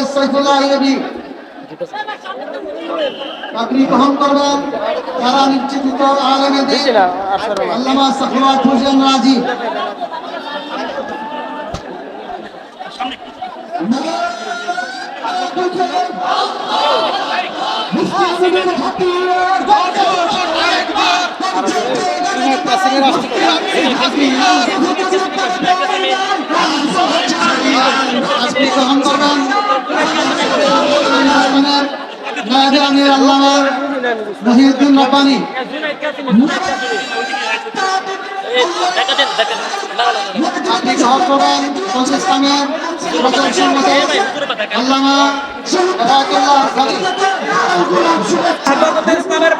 খালেদ সাইফুল্লাহ আইয়ুবী পাগড়ি গ্রহণ করবেন। যারা নির্যাতিত আলেমেদের আল্লামা হোসেন রাজি। আজকে গ্রহণ করবেন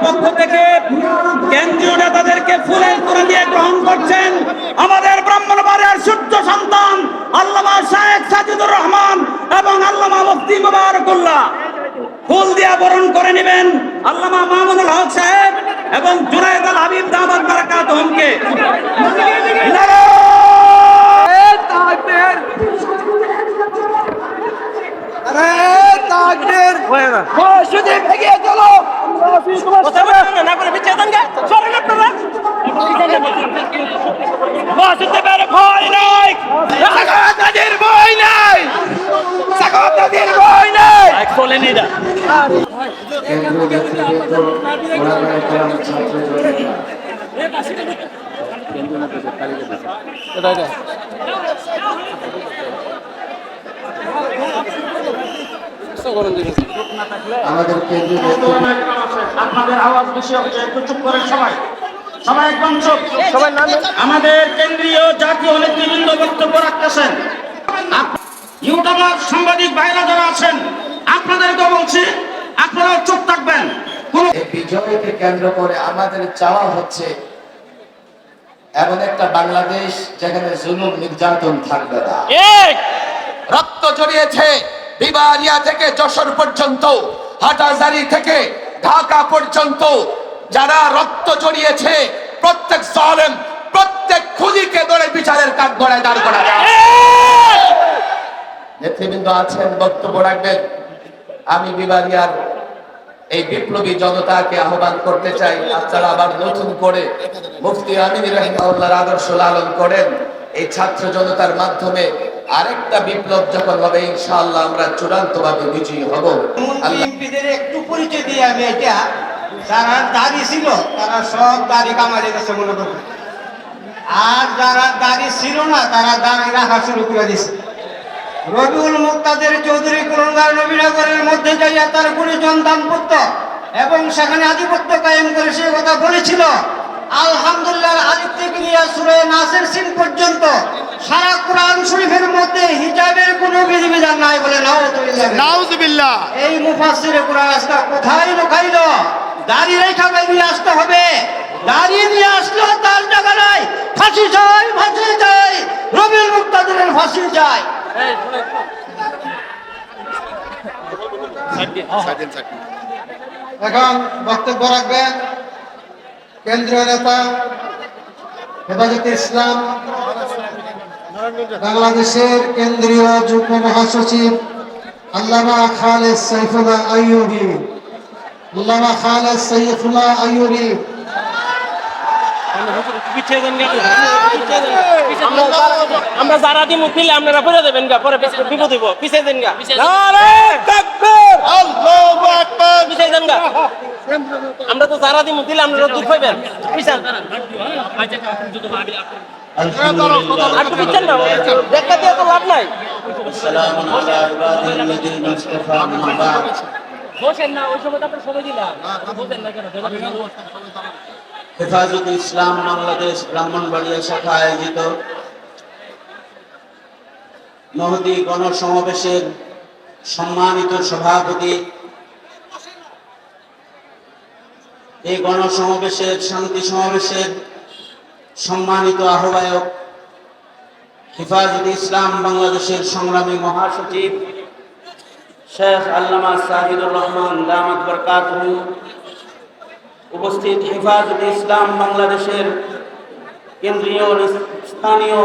পক্ষ থেকে কেন্দ্রীয় নেতাদেরকে ফুলের তোড়া দিয়ে গ্রহণ করছেন আমাদের ব্রাহ্মণবাড়িয়ার সূর্য সন্তান আল্লামা শাহেখ সাজিদুর রহমান এবং আল্লামা মুফতি মুবারকুল্লাহ। ফুল দিয়া বরণ করে নেবেন আল্লামা মামুনুল হক সাহেব এবং জুনায়েদ আল হাবিব দামাদ বারাকাত হোমকে। ভয় নাই ভয় নাই আমাদের কেন্দ্রীয় আপনাদের সবাই সবাই সবাই আমাদের কেন্দ্রীয় জাতীয় নেতৃবৃন্দ বক্তব্য রাখতেছেন। ইউটিউবার সাংবাদিক ভাইরা যারা আছেন আপনাদেরকে বলছি আপনারা চুপ থাকবেন। বিজয়কে কেন্দ্র করে আমাদের চাওয়া হচ্ছে এমন একটা বাংলাদেশ যেখানে জুলুম নির্যাতন থাকবে না। রক্ত জড়িয়েছে বিবারিয়া থেকে যশোর পর্যন্ত হাটাজারি থেকে ঢাকা পর্যন্ত যারা রক্ত জড়িয়েছে প্রত্যেক জালেম প্রত্যেক খুনিকে ধরে বিচারের কাঠ গড়ায় দাঁড় করা যায় নেতৃবৃন্দ আছেন, বক্তব্য রাখবেন। আমি বিবারিয়ার এই বিপ্লবী জনতাকে আহ্বান করতে চাই, আপনারা আবার নতুন করে মুফতি আমিন রহিমাউল্লাহর আদর্শ লালন করেন। এই ছাত্র জনতার মাধ্যমে আরেকটা বিপ্লব যখন হবে, ইনশাআল্লাহ আমরা চূড়ান্ত ভাবে বিজয়ী হব। আল্লাহ এমপিদের একটু পরিচয় দিয়ে আমি এটা, যারা দাড়ি ছিল, তারা সব দাড়ি কামাই গেছে মনে করবে আর যারা দাড়ি ছিল না, তারা দাড়ি রাখা শুরু করে দিছে রবিউল মুক্তাদের চৌধুরী কুলঙ্গার নবীনগরের মধ্যে যাইয়া তার গুণীজন দাম্পত্য এবং সেখানে আধিপত্য কায়েম করে সে কথা বলেছিল। আলহামদুলিল্লাহ থেকে নিয়ে সুরে নাসের সিন পর্যন্ত সারা কোরআন শরীফের মধ্যে হিজাবের কোনো বিধিবিধান নাই বলে নাউজুবিল্লাহ এই মুফাসসিরে কোরআন আজকে কোথায় লুকাইলো? দাড়ি রেখা বেরিয়ে আসতে হবে। দাড়ি নিয়ে আসলো তার জায়গা নাই। ফাঁসি চাই ফাঁসি চাই। রবিউল মুক্তাদের ফাঁসি চাই। এখন বক্তব্য রাখবেন কেন্দ্রীয় নেতা হেফাজতে ইসলাম বাংলাদেশের কেন্দ্রীয় যুগ্ম মহাসচিব আল্লামা খালেদ সাইফুল্লাহ আইয়ুবী। আল্লামা খালেদ সাইফুল্লাহ আইয়ুবী। আমরা যারা দিমু ফিলে আপনারা পরে দেবেন গা পরে বিপদ দিব পিছিয়ে দেন গা। পিছিয়ে দেন। গা। আমরা তো যারা দিমু ফিলে আপনারা দুঃখ পাইবেন পিছান দেখা দিয়ে তো লাভ নাই। বসেন না ওই সময় তো আপনার সময় দিলাম। বসেন না কেন? হেফাজত ইসলাম বাংলাদেশ ব্রাহ্মণবাড়িয়া শাখা আয়োজিত নহদি গণসমাবেশের সম্মানিত সভাপতি। এই গণসমাবেশের, শান্তি সমাবেশের সম্মানিত আহ্বায়ক, হেফাজত ইসলাম বাংলাদেশের সংগ্রামী মহাসচিব, শেখ আল্লামা সাহিদুর রহমান দামাত বরকাতুহু। উপস্থিত হেফাজত ইসলাম বাংলাদেশের কেন্দ্রীয় স্থানীয়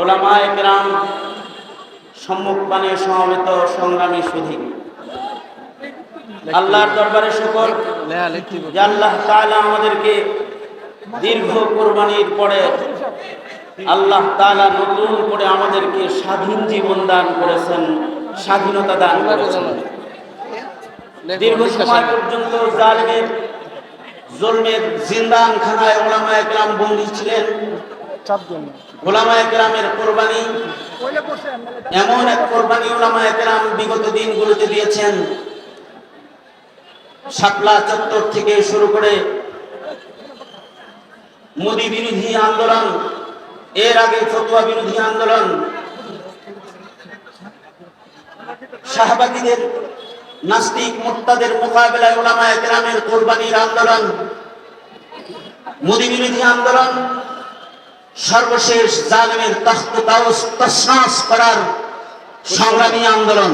ওলামায়ে কেরাম সম্মুখপানে সমবেত সংগ্রামী সুধী আল্লাহর দরবারে শুকর যে আল্লাহ তাআলা আমাদেরকে দীর্ঘ কোরবানির পরে আল্লাহ তাআলা নতুন করে আমাদেরকে স্বাধীন জীবন দান করেছেন স্বাধীনতা দান করেছেন। দীর্ঘ সময় পর্যন্ত জালেমের জন্মের জিন্দান খানায় ওলামা একরাম বন্দী ছিলেন। ওলামা একরামের কোরবানি এমন এক কোরবানি ওলামা একরাম বিগত দিনগুলোতে দিয়েছেন। শাপলা চত্বর থেকে শুরু করে মোদী বিরোধী আন্দোলন এর আগে ফতুয়া বিরোধী আন্দোলন শাহবাগীদের নাস্তিক মোর্তাদের মোকাবেলায় ওলামা একরামের কোরবানির আন্দোলন, মোদী বিরোধী আন্দোলন, সর্বশেষ জালেমের তখ্ত তসনাস করার সংগ্রামী আন্দোলন,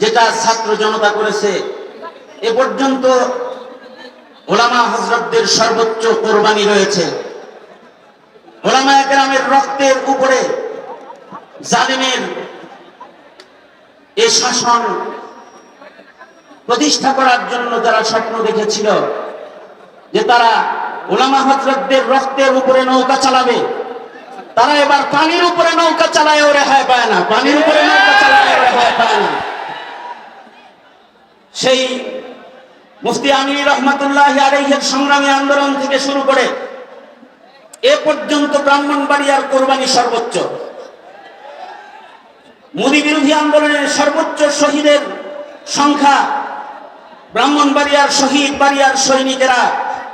যেটা ছাত্র জনতা করেছে, এ পর্যন্ত ওলামা হজরতদের সর্বোচ্চ কোরবানি রয়েছে। ওলামা একরামের রক্তের উপরে জালেমের এ শাসন প্রতিষ্ঠা করার জন্য যারা স্বপ্ন দেখেছিল যে তারা ওলামা হজরতদের রক্তের উপরে নৌকা চালাবে, তারা এবার পানির উপরে নৌকা চালায় রেহাই পায় না, পানির উপরে নৌকা চালায় রেহাই পায় না। সেই মুফতি আমির রহমতুল্লাহ আলাইহের সংগ্রামী আন্দোলন থেকে শুরু করে এ পর্যন্ত ব্রাহ্মণবাড়িয়ার কোরবানি সর্বোচ্চ। মোদী বিরোধী আন্দোলনের সর্বোচ্চ শহীদের সংখ্যা ব্রাহ্মণবাড়িয়ার শহীদ বাড়িয়ার সৈনিকেরা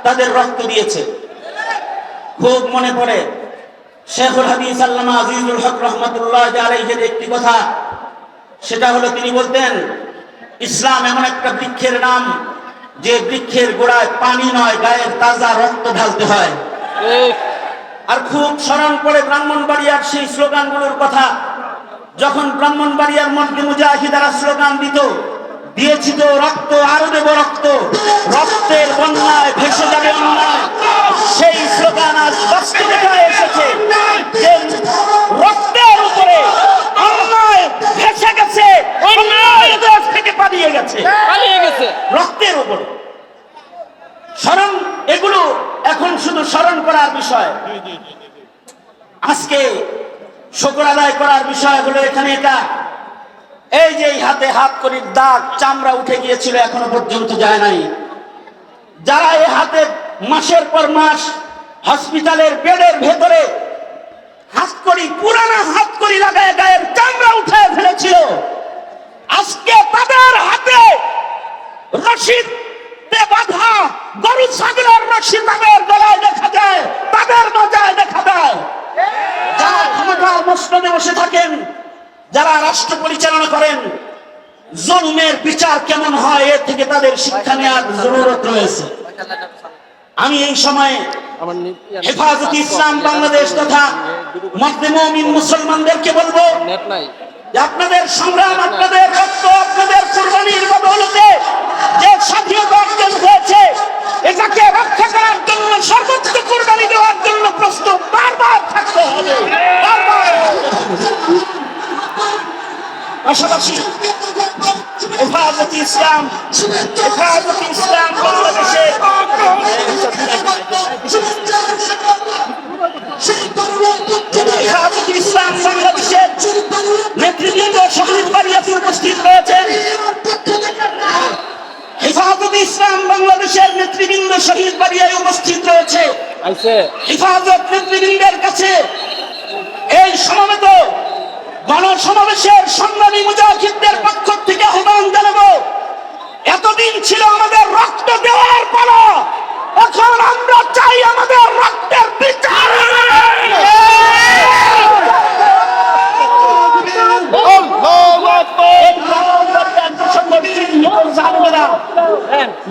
তাদের রক্ত দিয়েছে। খুব মনে পড়ে শেখুল হাদিস আল্লামা আজিজুল হক রহমতুল্লাহ আলাইহের একটি কথা। সেটা হলো তিনি বলতেন ইসলাম এমন একটা বৃক্ষের নাম যে বৃক্ষের গোড়ায় পানি নয় গায়ের তাজা রক্ত ঢালতে হয়। আর খুব স্মরণ করে ব্রাহ্মণবাড়িয়ার সেই স্লোগানগুলোর কথা। যখন ব্রাহ্মণবাড়িয়ার মধ্যে মুজাহিদারা স্লোগান দিত দিয়েছি তো রক্ত আরও দেব রক্ত। রক্তের বন্যায় ভেসে যাবে অন্যায় সেই স্লোগান আজ বাস্তবিকতায় এসেছে। রক্তের উপরে অন্যায় ভেসে গেছে অন্যায় দেশ থেকে পালিয়ে গেছে। পালিয়ে গেছে। রক্তের উপরে। স্মরণ এগুলো এখন শুধু স্মরণ করার বিষয়। আজকে শুকর আদায় করার বিষয় হলো এখানে এটা। এই যে হাতে হাত করির দাগ, চামড়া উঠে গিয়েছিল, এখনও পর্যন্ত যায় নাই। যারা এই হাতে মাসের পর মাস হসপিটালের বেডের ভেতরে হাত করি, পুরানা হাত করি লাগায় গায়ের চামড়া উঠে ফেলেছিল, আজকে তাদের হাতে রশিদ বাধা গরু, ছাগলের রশি তাদের গলায় দেখা যায়, তাদের মজায় দেখা দেয় যারা ক্ষমতার মসনদে বসে থাকেন যারা রাষ্ট্র পরিচালনা করেন জন্মের বিচার কেমন হয় এর থেকে তাদের শিক্ষা নেওয়ার জরুরত রয়েছে। আমি এই সময়ে হেফাজত ইসলাম বাংলাদেশ তথা মুসলমানদেরকে বলব আপনাদের সংগ্রাম, আপনাদের রক্ত, আপনাদের কুরবানির বদৌলতে যে স্বাধীনতা অর্জন হয়েছে, এটাকে রক্ষা করার জন্য, সর্বোচ্চ কুরবানি দেওয়ার জন্য প্রস্তুত। বারবার থাকতে হবে। বারবার। পাশাপাশি হেফাজত ইসলাম হেফাজত ইসলাম বাংলাদেশে হেফাজত ইসলাম বাংলাদেশের নেতৃবৃন্দ শহীদ বাড়িয়াতে উপস্থিত রয়েছেন হেফাজত ইসলাম বাংলাদেশের নেতৃবৃন্দ শহীদ বাড়িয়ায় উপস্থিত রয়েছে। হেফাজত নেতৃবৃন্দের কাছে এই সমবেত গণসমাবেশের সংগ্রামী মুজাহিদদের পক্ষ থেকে আহ্বান জানাব। এতদিন ছিল আমাদের রক্ত দেওয়ার পালা। এখন আমরা চাই আমাদের রক্তের বিচার।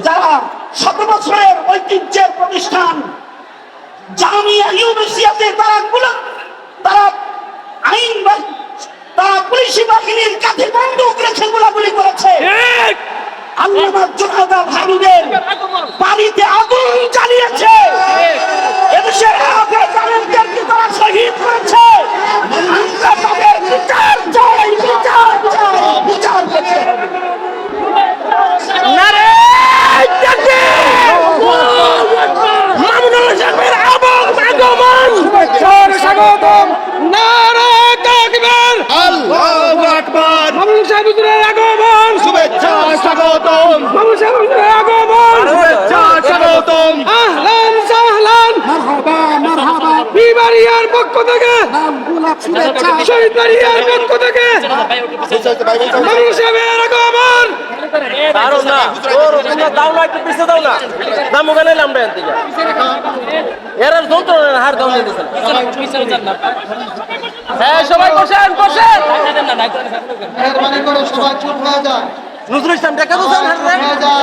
যারা শত বছরের ঐতিহ্যের প্রতিষ্ঠান, জামিয়া ইউনিভার্সিটিতে তারা গুলো তারা আইন তারা পুলিশি বাহিনীর কাছে বন্দুক রেখে গোলাগুলি করেছে। আল্লামা জোনাদা ভানুদের বাড়িতে আগুন জ্বালিয়েছে। এদেশের দাও না একটু পিছিয়ে দাও না। দাম ওখানে এলাম রে থেকে এরা যন্ত্রণা হার দাম দিয়ে দিয়েছেন হ্যাঁ সবাই বসেন বসেন। মেহরবানি করে সবাই চুপ হয়ে যায় নজরুল ইসলাম দেখা তো চুপ হয়ে যায়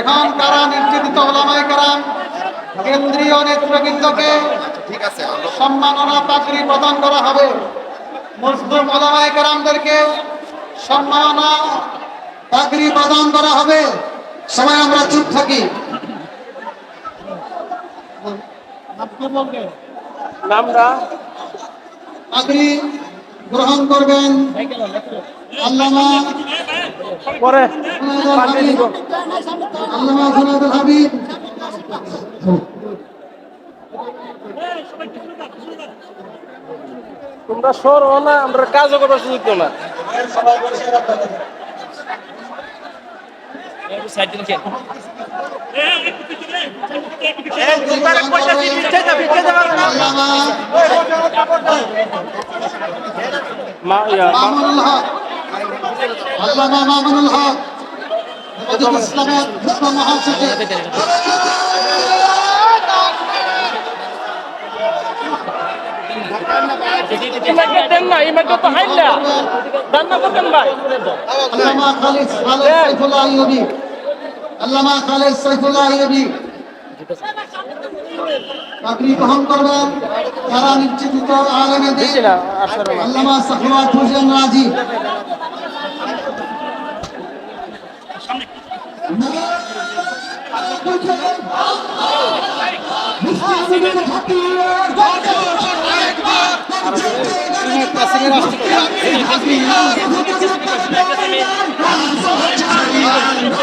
এখন কারা নির্যাতিত ওলামাই কারাম? কেন্দ্রীয় নেতৃবৃন্দকে সম্মাননা পাগড়ি প্রদান করা হবে। মুসলিম ওলামাই কারামদেরকে সম্মাননা পাগড়ি প্রদান করা হবে। সবাই আমরা চুপ থাকি। গ্রহণ করবেন। আল্লামা হাবিব। তোমরা সরো না আমরা কাজও করার সুযোগ দাও না। মামুনুল হক। ইসলামের মহাসচিব ইমাকে দেন না ইমাকে তো হাইলা দান না করতেন ভাই আল্লামা খালিদ সাইফুল্লাহ আইয়ুবী আল্লামা খালেদ সাইফুল্লাহ আইয়ুবী পাগড়ি গ্রহণ করবেন যারা নির্যাতিত আলেমেদের আল্লামা সাখওয়াত হোসেন রাজি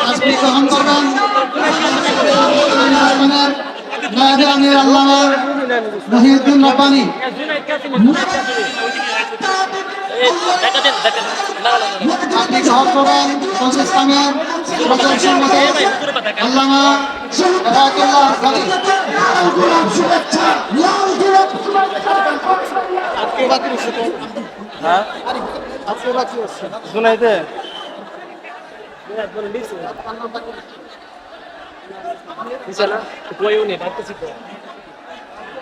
আজকে গ্রহণ করবেন নায়বে আমির আল্লামা মহিউদ্দিন রব্বানী আপনি গ্রহণ করবেন ফজল ইসলামের প্রচার সম্পাদক আল্লামা রাকিল্লাহ খালি হ্যাঁ শুনাইতে দিছে না কইও নি ডাকতেছি তো হে মাতা তো যাও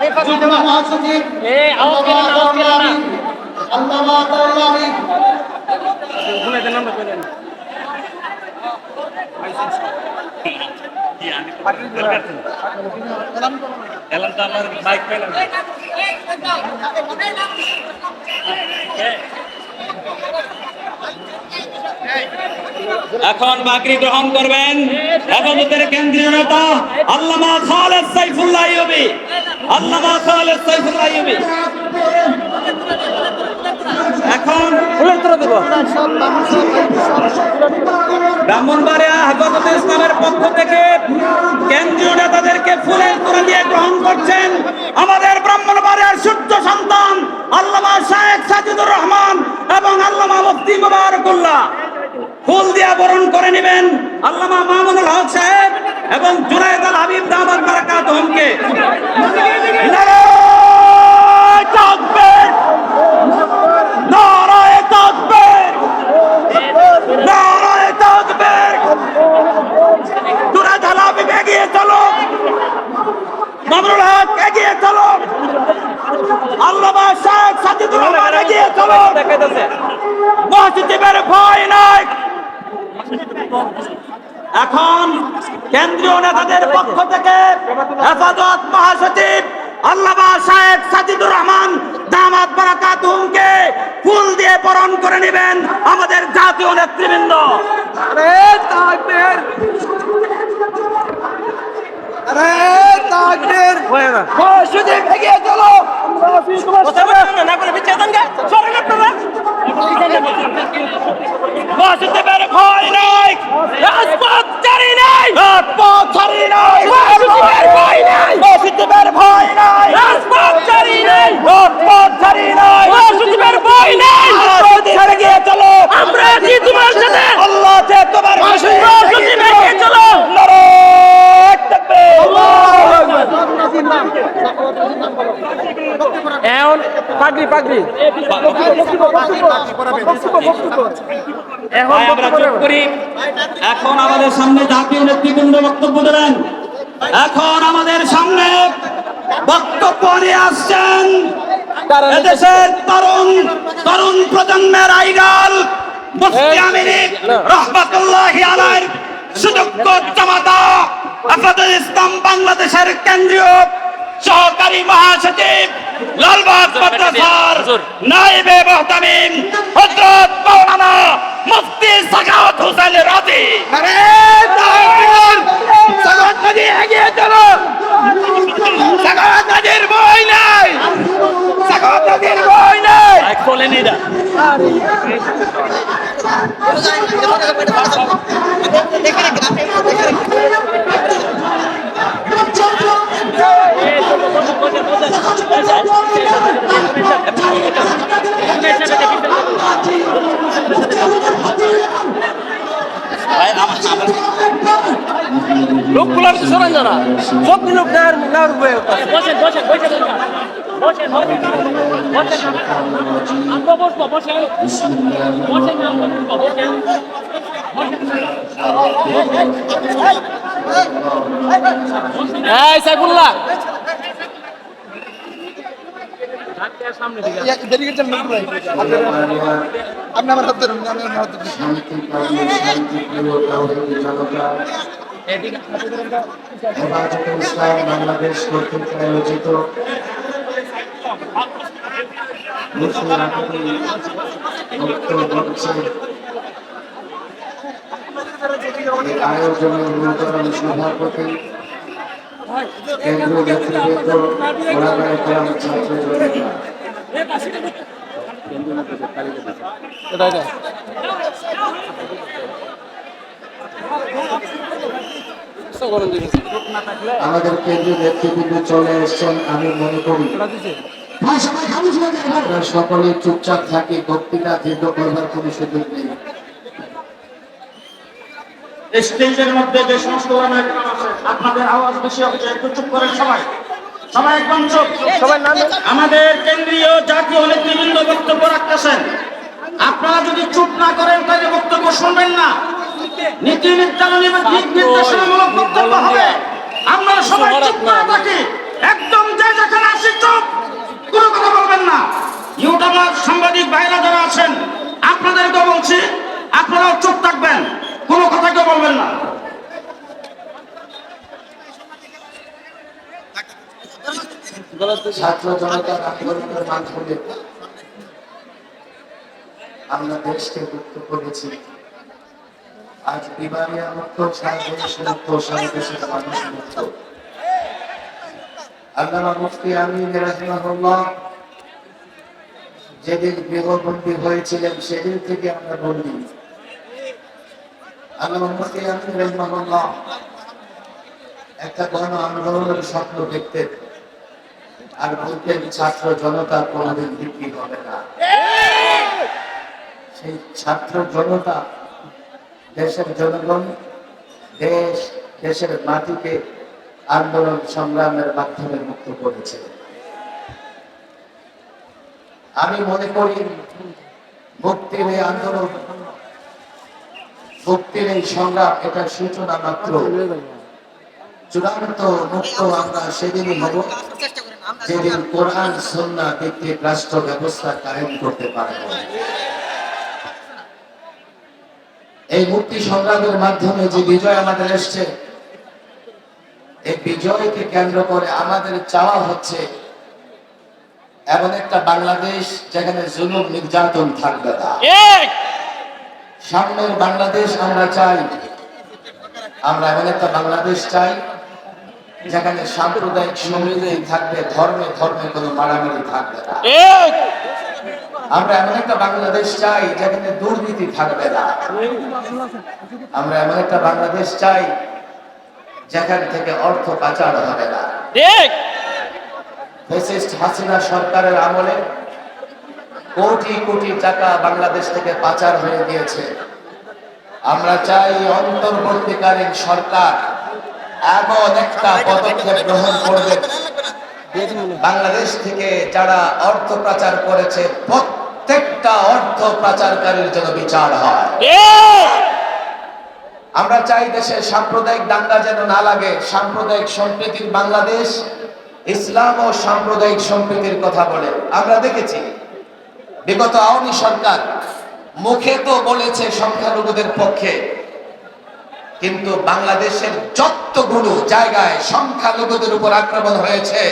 যুগ্ম মহাসচিব আল্লামা আতাউল্লাহ আমিন আল্লামা আতাউল্লাহ এখন বাকরি গ্রহণ করবেন হেফাজতের কেন্দ্রীয় নেতা আল্লামা খালেদ সাইফুল্লাহ ইউবি আল্লামা খালেদ সাইফুল্লাহ ইউবি এখন ব্রাহ্মণবাড়িয়া হেফাজত ইসলামের পক্ষ থেকে কেন্দ্রীয় নেতাদেরকে ফুলের তোরা দিয়ে গ্রহণ করছেন আমাদের ব্রাহ্মণবাড়িয়ার সূর্য সন্তান আল্লামা শাহেখ সাজিদুর রহমান এবং আল্লামা মুফতি মুবারকুল্লাহ। ফুল দিয়া বরণ করে নেবেন আল্লামা মামুনুল হক সাহেব এবং জুনায়দ আল হাবিব দামাদ বারাকাত হোমকে। চলো মামুনুল হক এগিয়ে চলো আল্লামা শেখ সাজিদুর রহমান এগিয়ে চলুন। ভয় নাই। এখন কেন্দ্রীয় নেতাদের পক্ষ থেকে হেফাজত মহাসচিব আল্লামা সাহেব সাজিদুর রহমান দামাত বারাকাতুমকে ফুল দিয়ে বরণ করে নেবেন আমাদের জাতীয় নেতৃবৃন্দ। ভয় নাই ভয় নাই ভয় নাই রাজপথ জারি নাই রাজপথ জারি নাই বাসুদেবের ভয় নাই ছেড়ে গিয়ে চলো আমরা আছি তোমার সাথে আল্লাহ আছে তোমার পাশে বাসুদেব এগিয়ে চলো নারায়ণ এখন পাগড়ি পাগড়ি এখন আমরা চুপ করি। এখন আমাদের সামনে জাতীয় নেতৃবৃন্দ বক্তব্য দেবেন। এখন আমাদের সামনে বক্তব্য নিয়ে আসছেন এদেশের তরুণ তরুণ প্রজন্মের আইডল মুফতি আমিনী রহমাতুল্লাহি আলাইহির সুযোগ্য জামাতা আসাদুল ইসলাম বাংলাদেশের কেন্দ্রীয় সহকারী মহাসচিব লালবাগ মাদ্রাসার নাইবে মুহতামিম হযরত মাওলানা মুফতি সাখাওয়াত হোসেন রাজি। আরে সাখাওয়াত নদী এগিয়ে চলো। সাখাওয়াত নদীর বই নাই। সাখাওয়াত নদীর বই নাই। বলেন এটা লোকগুলো তো সরান যারা সব লোক নেওয়ার নেওয়ার বসেন বসেন বসেন বসেন বসেন। বসেন আমরা বসবো বসেন। বসেন বসেন। সাইফুল্লাহ। আপনি আমার হাত ধরুন আমি আমার হাত ধরুন ইসলাম বাংলাদেশ কর্তৃক আয়োজিত আয়োজনের নূতন সভাপতি কেন্দ্রীয় নেতৃবৃন্দ ওলামায়ে আমাদের কেন্দ্রীয় নেতৃবৃন্দ চলে এসছেন আমি মনে করি সকলে চুপচাপ থাকি বক্তৃতা দীর্ঘ করবার কোন সুযোগ নেই। স্টেজের মধ্যে যে সমস্ত আপনাদের আওয়াজ বেশি হচ্ছে একটু চুপ করেন সবাই। সবাই একদম চুপ। সবাই আমাদের কেন্দ্রীয় জাতীয় নেতৃবৃন্দ বক্তব্য রাখতেছেন। আপনারা যদি চুপ না করেন তাহলে বক্তব্য শুনবেন না। নীতি নির্ধারণী বা দিক নির্দেশনামূলক বক্তব্য হবে। আপনারা সবাই চুপ করে থাকি। একদম যে যেখানে আসি চুপ। কোনো কথা বলবেন না। ইউটিউবার সাংবাদিক ভাইরা যারা আছেন আপনাদেরকে বলছি আপনারাও চুপ থাকবেন। কোনো কথা কেউ বলবেন না। ছাত্র জনতার আন্দোলনের মাধ্যমে আমরা দেশকে মুক্ত করেছি। আজ বিমারিয়া মুক্ত সারা মুক্ত সারা দেশের মানুষ মুক্ত। আল্লামা মুফতি রাহিমাহুল্লাহ যেদিন গৃহবন্দী হয়েছিলেন, সেদিন থেকে আমরা বন্দী একটা স্বপ্ন আর ছাত্র জনতা কোনোদিন বিক্রি না। সেই ছাত্র জনতা দেশের জনগণ, দেশ, দেশের মাটিকে আন্দোলন সংগ্রামের মাধ্যমে মুক্ত করেছে। আমি মনে করি মুক্তির এই আন্দোলন, মুক্তির এই সংগ্রাম এটা সূচনা মাত্র। চূড়ান্ত মুক্ত আমরা সেদিনই হব, যেদিন কোরআন সন্না ভিত্তিক রাষ্ট্র ব্যবস্থা কায়েম করতে পারব। এই মুক্তি সংগ্রামের মাধ্যমে যে বিজয় আমাদের এসছে এই বিজয়কে কেন্দ্র করে আমাদের চাওয়া হচ্ছে এমন একটা বাংলাদেশ যেখানে জুলুম নির্যাতন থাকবে না। সামনের বাংলাদেশ আমরা চাই আমরা এমন একটা বাংলাদেশ চাই যেখানে সাম্প্রদায়িক সমৃদ্ধি থাকবে ধর্মে ধর্মে কোনো মারামারি থাকবে না। আমরা এমন একটা বাংলাদেশ চাই যেখানে দুর্নীতি থাকবে না। আমরা এমন একটা বাংলাদেশ চাই যেখান থেকে অর্থ পাচার হবে না। হাসিনা সরকারের আমলে কোটি কোটি টাকা বাংলাদেশ থেকে পাচার হয়ে গিয়েছে। আমরা চাই অন্তর্বর্তীকালীন সরকার এমন একটা পদক্ষেপ গ্রহণ করবে। বাংলাদেশ থেকে যারা অর্থ পাচার করেছে প্রত্যেকটা অর্থ পাচারকারীর জন্য বিচার হয়। আমরা চাই দেশে সাম্প্রদায়িক দাঙ্গা যেন না লাগে। সাম্প্রদায়িক সম্প্রীতির বাংলাদেশ ইসলাম ও সাম্প্রদায়িক সম্প্রীতির কথা বলে। আমরা দেখেছি বিগত আওয়ামী সরকার মুখে তো বলেছে সংখ্যালঘুদের পক্ষে কিন্তু বাংলাদেশের যতগুলো জায়গায় সংখ্যালঘুদের উপর আক্রমণ হয়েছে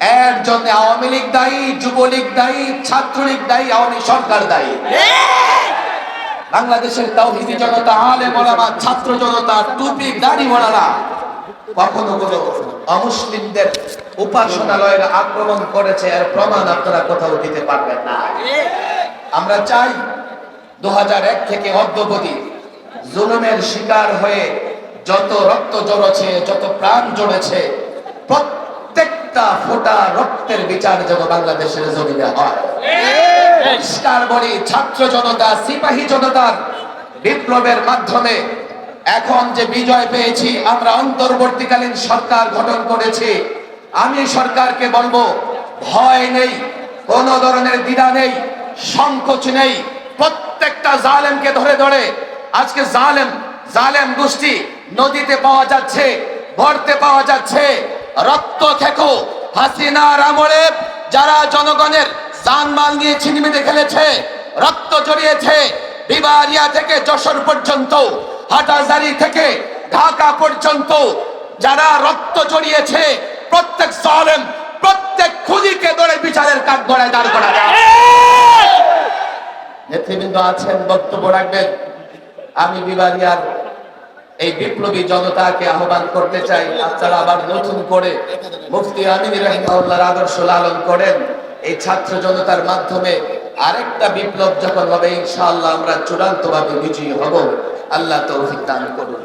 এর জন্য আওয়ামী লীগ দায়ী, যুবলীগ দায়ী, ছাত্রলীগ দায়ী, আওয়ামী সরকার দায়ী। বাংলাদেশের তাওহিদি জনতা, আলে মোলামা ছাত্র জনতা, টুপি, দাড়ি মোলারা কখনো কোনো অমুসলিমদের উপাসনালয়ের আক্রমণ করেছে, এর প্রমাণ আপনারা কোথাও দিতে পারবেন না। আমরা চাই দু হাজার এক থেকে অদ্যবধি জুলুমের শিকার হয়ে যত রক্ত জড়েছে, যত প্রাণ জড়েছে প্রত্যেকটা ফোঁটা রক্তের বিচার যেন বাংলাদেশের জমিনে হয়। পরিষ্কার বলি ছাত্র জনতা সিপাহী জনতার বিপ্লবের মাধ্যমে এখন যে বিজয় পেয়েছি আমরা অন্তর্বর্তীকালীন সরকার গঠন করেছি। আমি সরকারকে বলব ভয় নেই কোন ধরনের দ্বিধা নেই সংকোচ নেই। প্রত্যেকটা জালেমকে ধরে ধরে আজকে জালেম জালেম গোষ্ঠী নদীতে পাওয়া যাচ্ছে গর্তে পাওয়া যাচ্ছে। রক্ত খেকো। হাসিনার আমলে যারা জনগণের জানমাল নিয়ে ছিনিমিনি খেলেছে, রক্ত জড়িয়েছে, বিবারিয়া থেকে যশোর পর্যন্ত, হাটাজারি থেকে ঢাকা পর্যন্ত যারা রক্ত জড়িয়েছে, প্রত্যেক জালেম, প্রত্যেক খুদিকে ধরে বিচারের কাঠ গড়ায় দাঁড় করা নেতৃবৃন্দ আছেন, বক্তব্য রাখবেন। আমি বিবারিয়ার এই বিপ্লবী জনতাকে আহ্বান করতে চাই। আপনারা আবার নতুন করে মুফতি আমিন রহমাউল্লাহর আদর্শ লালন করেন। এই ছাত্র জনতার মাধ্যমে আরেকটা বিপ্লব যখন হবে, ইনশাআল্লাহ আমরা চূড়ান্তভাবে বিজয়ী হব। আল্লাহ তৌফিক দান করুন।